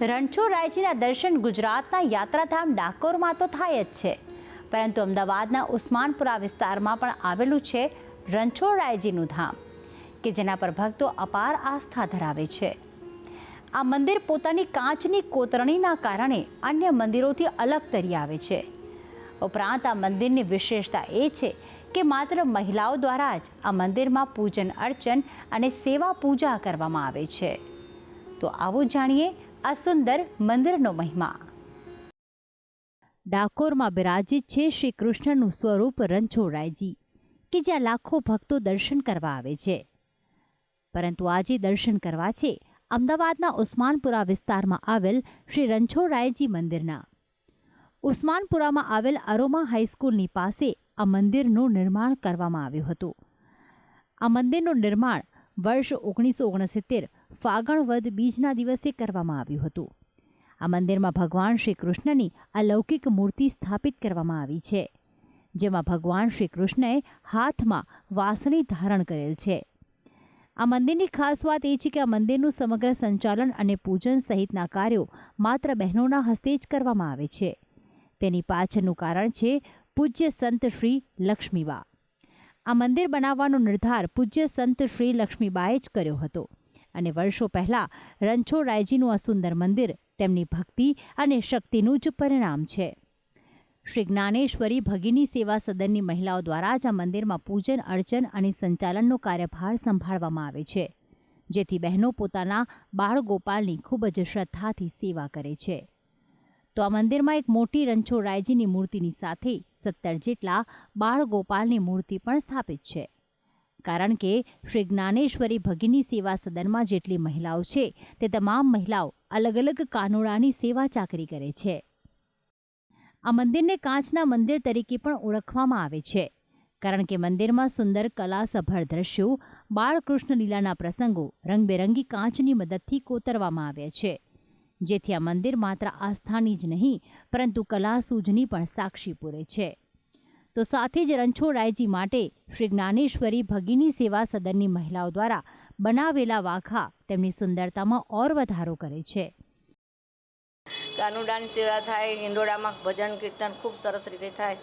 રણછોડરાયજીના દર્શન ગુજરાતના યાત્રાધામ ડાકોરમાં તો થાય જ છે. પરંતુ અમદાવાદના ઉસ્માનપુરા વિસ્તારમાં પણ આવેલું છે રણછોડરાયજીનું ધામ, કે જેના પર ભક્તો અપાર આસ્થા ધરાવે છે. આ મંદિર પોતાની કાચની કોતરણીના કારણે અન્ય મંદિરોથી અલગ તરી આવે છે. ઉપરાંત આ મંદિરની વિશેષતા એ છે કે માત્ર મહિલાઓ દ્વારા જ આ મંદિરમાં પૂજન અર્ચન અને સેવા પૂજા કરવામાં આવે છે. તો આવું જાણીએ આ સુંદર મંદિરનો મહિમા. ડાકોરમાં બિરાજિત છે શ્રી કૃષ્ણનું સ્વરૂપ રણછોડરાયજી, કે જ્યાં લાખો ભક્તો દર્શન કરવા આવે છે. પરંતુ આજે દર્શન કરવા છે અમદાવાદના ઉસ્માનપુરા વિસ્તારમાં આવેલ શ્રી રણછોડરાયજી મંદિરના. ઉસ્માનપુરામાં આવેલ અરોમા હાઈસ્કૂલની પાસે આ મંદિરનું નિર્માણ કરવામાં આવ્યું હતું. આ મંદિરનું નિર્માણ વર્ષ ઓગણીસો ઓગણસિત્તેર ફાગણ વદ બીજના દિવસે કરવામાં આવ્યું હતું. આ મંદિરમાં ભગવાન શ્રી કૃષ્ણની અલૌકિક મૂર્તિ સ્થાપિત કરવામાં આવી છે, જેમાં ભગવાન શ્રી કૃષ્ણએ હાથમાં વાસણી ધારણ કરેલ છે. આ મંદિરની ખાસ વાત એ છે કે આ મંદિરનું સમગ્ર સંચાલન અને પૂજન સહિતના કાર્યો માત્ર બહેનોના હસ્તે જ કરવામાં આવે છે. તેની પાછળનું કારણ છે પૂજ્ય સંત શ્રી લક્ષ્મીબા. આ મંદિર બનાવવાનો નિર્ધાર પૂજ્ય સંત શ્રી લક્ષ્મીબાએ જ કર્યો હતો. અને વર્ષો પહેલાં રણછોડરાયજીનું આ સુંદર મંદિર તેમની ભક્તિ અને શક્તિનું જ પરિણામ છે. શ્રી જ્ઞાનેશ્વરી ભગીની સેવા સદનની મહિલાઓ દ્વારા જ આ મંદિરમાં પૂજન, અર્ચન અને સંચાલનનો કાર્યભાર સંભાળવામાં આવે છે, જેથી બહેનો પોતાના બાળ ગોપાલની ખૂબ જ શ્રદ્ધાથી સેવા કરે છે. તો આ મંદિરમાં એક મોટી રણછોડરાયજીની મૂર્તિની સાથે સત્તર જેટલા બાળ ગોપાલની મૂર્તિ પણ સ્થાપિત છે. કારણ કે શ્રી જ્ઞાનેશ્વરી ભગીની સેવા સદનમાં જેટલી મહિલાઓ છે, તે તમામ મહિલાઓ અલગ અલગ કાનોડાની સેવા ચાકરી કરે છે. આ મંદિરને કાચના મંદિર તરીકે પણ ઓળખવામાં આવે છે. કારણ કે મંદિરમાં સુંદર કલાસભર દ્રશ્યો બાળકૃષ્ણ લીલાના પ્રસંગો, રંગબેરંગી કાચની મદદથી કોતરવામાં આવ્યા છે. જેથી આ મંદિર માત્ર આસ્થાની જ નહીં, પરંતુ કલા સૂઝની પણ સાક્ષી પૂરે છે. તો સાથે જ રણછોડરાયજી માટે શ્રી જ્ઞાનેશ્વરી ભગીની સેવા સદનની મહિલાઓ દ્વારા બનાવેલા વાઘા તેમની સુંદરતામાં ઓર વધારો કરે છે. કાનુડાની સેવા થાય, હિંડોળામાં ભજન કીર્તન ખૂબ સરસ રીતે થાય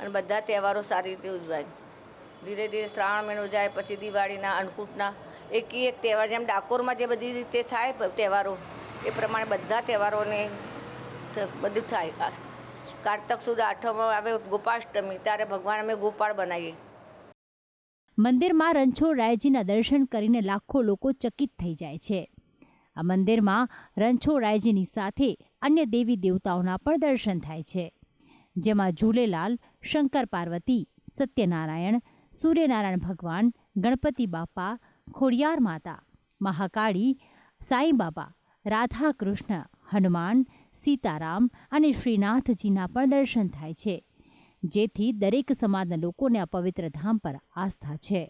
અને બધા તહેવારો સારી રીતે ઉજવાય. ધીરે ધીરે શ્રાવણ મહિનો જાય, પછી દિવાળીના, અન્નકૂટના એક એક તહેવાર જેમ ડાકોરમાં જે બધી રીતે થાય તહેવારો, એ પ્રમાણે બધા તહેવારોને બધું થાય. કારતક સુદ આઠમ આવે ગોપાષ્ટમી, ત્યારે ભગવાન અમે ગોપાળ બનાવીએ. મંદિરમાં રણછોડરાયજીના દર્શન કરીને લાખો લોકો ચકિત થઈ જાય છે. આ મંદિરમાં રણછોડરાયજીની સાથે અન્ય દેવી દેવતાઓના પણ દર્શન થાય છે. જેમાં ઝૂલેલાલ, શંકર પાર્વતી, સત્યનારાયણ, સૂર્યનારાયણ ભગવાન, ગણપતિ બાપા, ખોડિયાર માતા, મહાકાળી, સાંઈ બાબા રાધા કૃષ્ણ હનુમાન સીતારામ અને શ્રીનાથજીના પણ દર્શન થાય છે, જેથી દરેક સમાજના લોકોને આ પવિત્ર ધામ પર આસ્થા છે.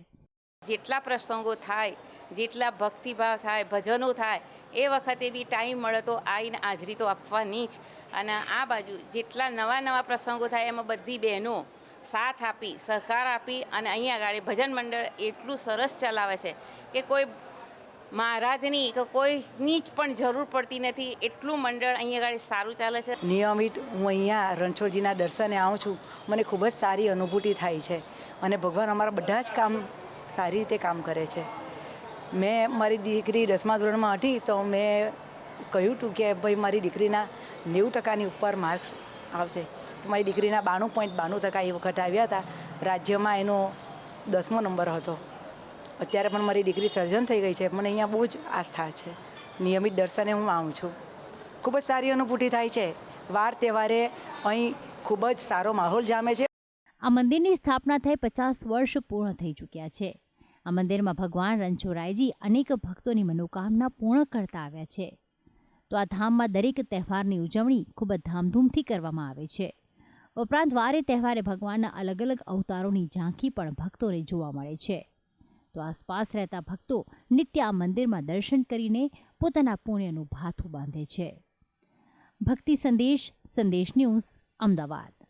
જેટલા પ્રસંગો થાય, જેટલા ભક્તિભાવ થાય, ભજનો થાય, એ વખતે બી ટાઈમ મળે તો આવીને હાજરી તો આપવાની જ. અને આ બાજુ જેટલા નવા નવા પ્રસંગો થાય, એમાં બધી બહેનો સાથ આપી, સહકાર આપી અને અહીંયા આગળ ભજન મંડળ એટલું સરસ ચલાવે છે કે કોઈ મહારાજની કોઈની જ પણ જરૂર પડતી નથી. એટલું મંડળ અહીંયા આગળ સારું ચાલે છે. નિયમિત હું અહીંયા રણછોડજીના દર્શને આવું છું. મને ખૂબ જ સારી અનુભૂતિ થાય છે. અને ભગવાન અમારા બધા જ કામ સારી રીતે કામ કરે છે. મેં મારી દીકરી દસમા ધોરણમાં હતી તો મેં કહ્યું હતું કે ભાઈ મારી દીકરીના નેવું ટકાની ઉપર માર્ક્સ આવશે. તો મારી દીકરીના બાણું પોઈન્ટ બાણું ટકા એ વખત આવ્યા હતા. રાજ્યમાં એનો દસમો નંબર હતો. અત્યારે પણ મારી દીકરી સર્જન થઈ ગઈ છે. મને અહીંયા બહુ જ આસ્થા છે. નિયમિત દર્શને હું આવું છું. ખૂબ જ સારી અનુભૂતિ થાય છે. વાર તહેવારે અહીં ખૂબ જ સારો માહોલ જામે છે. આ મંદિરની સ્થાપના થઈ પચાસ વર્ષ પૂર્ણ થઈ ચૂક્યા છે. આ મંદિરમાં ભગવાન રણછોડરાયજી અનેક ભક્તોની મનોકામના પૂર્ણ કરતા આવ્યા છે. તો આ ધામમાં દરેક તહેવારની ઉજવણી ખૂબ જ ધામધૂમથી કરવામાં આવે છે. ઉપરાંત વારે તહેવારે ભગવાનના અલગ અલગ અવતારોની ઝાંખી પણ ભક્તોને જોવા મળે છે. તો આસપાસ રહેતા ભક્તો નિત્ય આ મંદિરમાં દર્શન કરીને પોતાના પુણ્યનું ભાથું બાંધે છે. ભક્તિ સંદેશ સંદેશ ન્યૂઝ, અમદાવાદ.